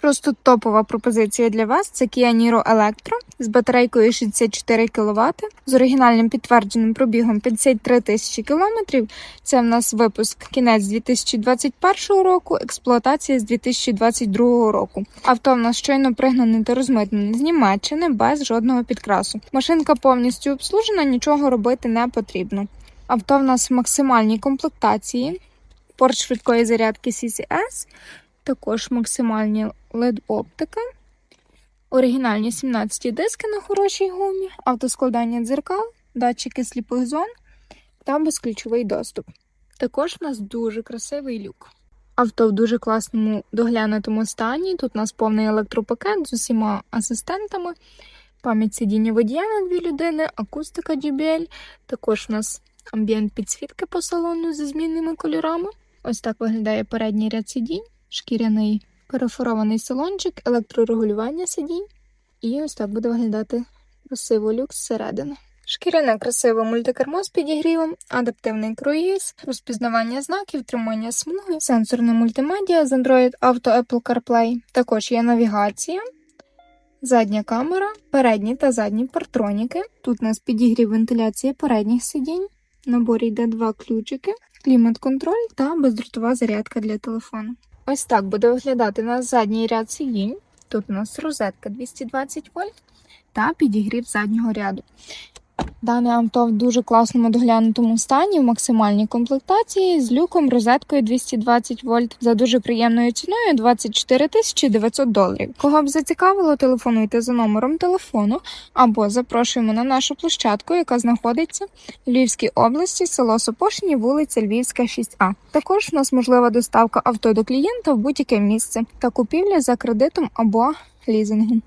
Просто топова пропозиція для вас це Kia Niro Electro з батарейкою 64 кВт, з оригінальним підтвердженим пробігом 53 тисячі кілометрів. Це в нас випуск кінець 2021 року, експлуатація з 2022 року. Авто в нас щойно пригнане та розмитнене з Німеччини без жодного підкрасу. Машинка повністю обслужена, нічого робити не потрібно. Авто в нас в максимальній комплектації. Порт швидкої зарядки CCS, також максимальні LED-оптика, оригінальні 17 диски на хорошій гумі, автоскладання дзеркал, датчики сліпих зон та безключовий доступ. Також в нас дуже красивий люк. Авто в дуже класному доглянутому стані. Тут у нас повний електропакет з усіма асистентами, пам'ять сидіння водія на дві людини, акустика JBL. Також у нас амбієнт підсвітки по салону зі змінними кольорами. Ось так виглядає передній ряд сидінь, шкіряний перефорований салончик, електрорегулювання сидінь. І ось так буде виглядати красиво люкс зсередини. Шкіряне красиве мультикермо з підігрівом, адаптивний круїз, розпізнавання знаків, тримання смуги, сенсорна мультимедіа з Android Auto Apple CarPlay. Також є навігація, задня камера, передні та задні партроніки. Тут у нас підігрів вентиляції передніх сидінь. Наборі йде два ключики, клімат-контроль та бездротова зарядка для телефону. Ось так буде виглядати на задній ряд сидінь. Тут у нас розетка 220 вольт та підігрів заднього ряду. Дане авто в дуже класному доглянутому стані в максимальній комплектації з люком розеткою 220 вольт за дуже приємною ціною 24 тисячі 900 доларів. Кого б зацікавило, телефонуйте за номером телефону або запрошуємо на нашу площадку, яка знаходиться в Львівській області, село Сопошині, вулиця Львівська, 6А. Також у нас можлива доставка авто до клієнта в будь-яке місце та купівля за кредитом або лізингом.